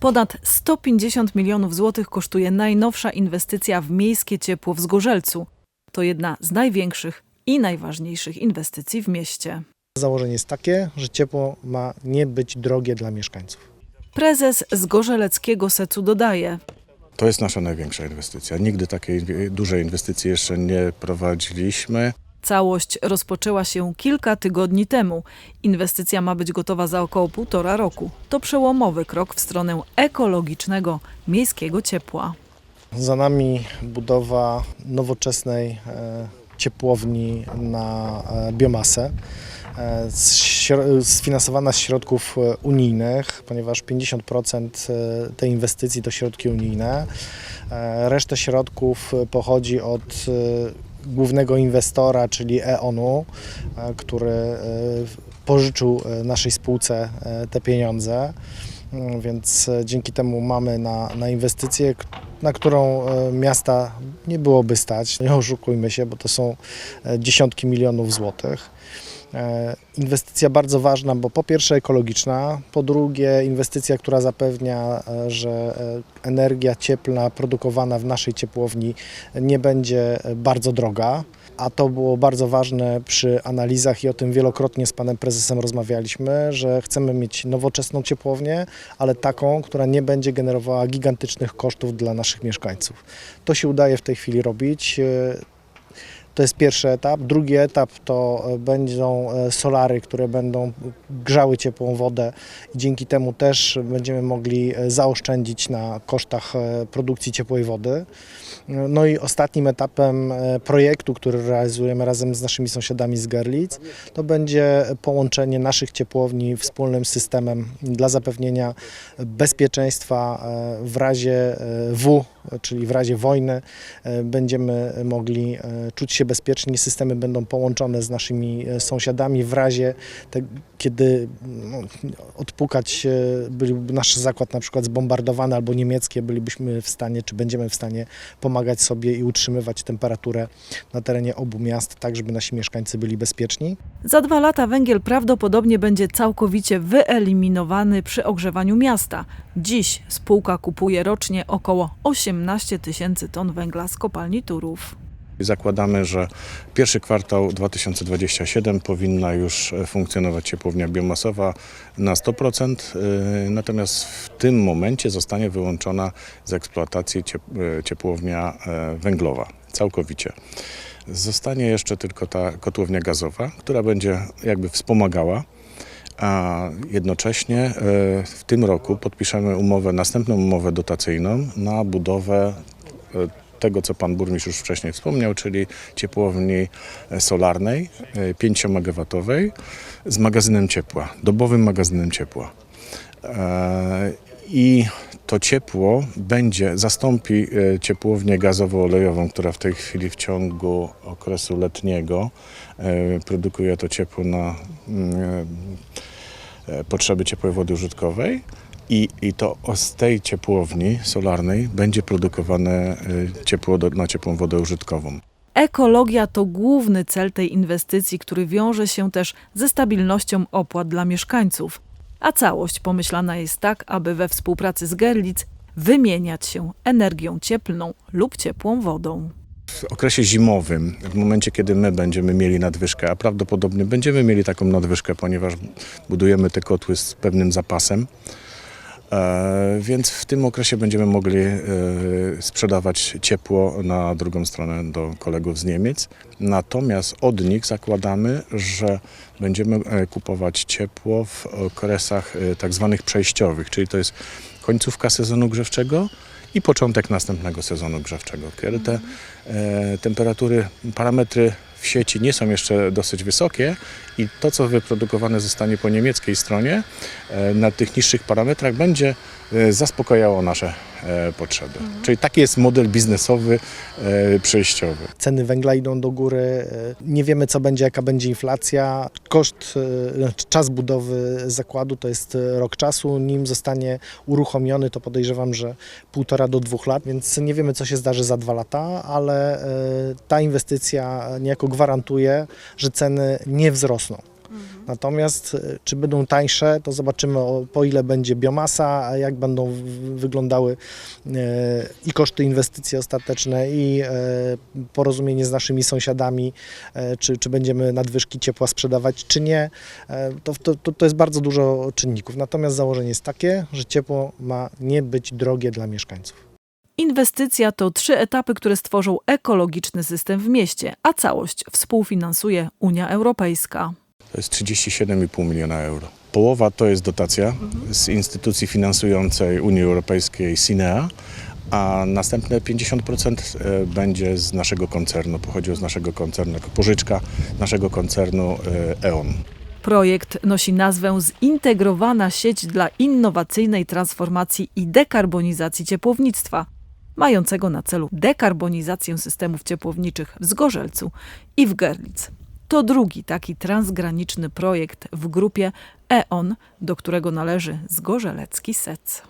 Ponad 150 milionów złotych kosztuje najnowsza inwestycja w miejskie ciepło w Zgorzelcu. To jedna z największych i najważniejszych inwestycji w mieście. Założenie jest takie, że ciepło ma nie być drogie dla mieszkańców. Prezes Zgorzeleckiego Secu dodaje, To jest nasza największa inwestycja. Nigdy takiej dużej inwestycji jeszcze nie prowadziliśmy. Całość rozpoczęła się kilka tygodni temu. Inwestycja ma być gotowa za około półtora roku. To przełomowy krok w stronę ekologicznego miejskiego ciepła. Za nami budowa nowoczesnej e, ciepłowni na e, biomasę, e, sfinansowana z środków unijnych, ponieważ 50% e, tej inwestycji to środki unijne. Resztę środków pochodzi od głównego inwestora, czyli E.ON-u, e, który e, pożyczył e, naszej spółce te pieniądze. Mm, Więc dzięki temu mamy na, na inwestycję, k- na którą miasta nie byłoby stać. Nie oszukujmy się, bo to są dziesiątki milionów złotych. E, Inwestycja bardzo ważna, bo po pierwsze ekologiczna, po drugie inwestycja, która zapewnia, e, że e, energia cieplna produkowana w naszej ciepłowni nie będzie bardzo droga. A to było bardzo ważne przy analizach i o tym wielokrotnie z panem prezesem rozmawialiśmy, że chcemy mieć nowoczesną ciepłownię, ale taką, która nie będzie generowała gigantycznych kosztów dla naszych mieszkańców. To się udaje w tej chwili robić. To jest pierwszy etap. Drugi etap to e, będą e, solary, które będą grzały ciepłą wodę i dzięki temu też będziemy mogli e, zaoszczędzić na kosztach produkcji ciepłej wody. No i ostatnim etapem projektu, który realizujemy razem z naszymi sąsiadami z Gerlitz, to będzie połączenie naszych ciepłowni wspólnym systemem dla zapewnienia bezpieczeństwa w razie W, czyli w razie wojny e, będziemy mogli e, czuć się bezpieczni. Systemy będą połączone z naszymi e, sąsiadami w razie, te, kiedy no, odpukać byłby nasz zakład na przykład zbombardowany albo niemieckie, bylibyśmy w stanie, czy będziemy w stanie pomagać sobie i utrzymywać temperaturę na terenie obu miast, tak żeby nasi mieszkańcy byli bezpieczni. Za dwa lata węgiel prawdopodobnie będzie całkowicie wyeliminowany przy ogrzewaniu miasta. Dziś spółka kupuje rocznie około 18 tysięcy ton węgla z kopalni Turów. Zakładamy, że pierwszy kwartał 2027 powinna już e, funkcjonować ciepłownia biomasowa na 100%, e, natomiast w tym momencie zostanie wyłączona z eksploatacji e, ciepłownia węglowa całkowicie. Zostanie jeszcze tylko ta kotłownia gazowa, która będzie jakby wspomagała a jednocześnie e, w tym roku podpiszemy umowę, następną umowę dotacyjną na budowę e, tego, co pan burmistrz już wcześniej wspomniał, czyli ciepłowni e, solarnej 5-megawatowej z magazynem ciepła, dobowym magazynem ciepła. I to ciepło będzie, zastąpi e, ciepłownię gazowo-olejową, która w tej chwili w ciągu okresu letniego e, produkuje to ciepło na mm, e, potrzeby ciepłej wody użytkowej. I, I to z tej ciepłowni solarnej będzie produkowane ciepło na ciepłą wodę użytkową. Ekologia to główny cel tej inwestycji, który wiąże się też ze stabilnością opłat dla mieszkańców. A całość pomyślana jest tak, aby we współpracy z Gerlitz wymieniać się energią cieplną lub ciepłą wodą. W okresie zimowym, w momencie kiedy my będziemy mieli nadwyżkę, a prawdopodobnie będziemy mieli taką nadwyżkę, ponieważ budujemy te kotły z pewnym zapasem, więc w tym okresie będziemy mogli e, sprzedawać ciepło na drugą stronę do kolegów z Niemiec. Natomiast od nich zakładamy, że będziemy e, kupować ciepło w okresach e, tak zwanych przejściowych, czyli to jest końcówka sezonu grzewczego i początek następnego sezonu grzewczego, kiedy te e, temperatury, parametry w sieci nie są jeszcze dosyć wysokie i to, co wyprodukowane zostanie po niemieckiej stronie e, na tych niższych parametrach będzie e, zaspokajało nasze e, potrzeby. Czyli taki jest model biznesowy e, przejściowy. Ceny węgla idą do góry, e, nie wiemy co będzie, jaka będzie inflacja. Koszt, znaczy czas budowy zakładu to jest rok czasu, nim zostanie uruchomiony to podejrzewam, że półtora do dwóch lat, więc nie wiemy co się zdarzy za dwa lata, ale ta inwestycja niejako gwarantuje, że ceny nie wzrosną. Natomiast e, czy będą tańsze, to zobaczymy po ile będzie biomasa, a jak będą wyglądały e, i koszty inwestycji ostateczne i e, porozumienie z naszymi sąsiadami, czy, czy będziemy nadwyżki ciepła sprzedawać, czy nie. To, to, to jest bardzo dużo czynników. Natomiast założenie jest takie, że ciepło ma nie być drogie dla mieszkańców. Inwestycja to trzy etapy, które stworzą ekologiczny system w mieście, a całość współfinansuje Unia Europejska. To jest 37,5 miliona euro. Połowa to jest dotacja z instytucji finansującej Unii Europejskiej SINEA, a następne 50% e, będzie z naszego koncernu, pochodziło z naszego koncernu jako pożyczka naszego koncernu e, E.ON. Projekt nosi nazwę Zintegrowana sieć dla innowacyjnej transformacji i dekarbonizacji ciepłownictwa, mającego na celu dekarbonizację systemów ciepłowniczych w Zgorzelcu i w Gerlitz. To drugi taki transgraniczny projekt w grupie E.ON, do którego należy Zgorzelecki SEC.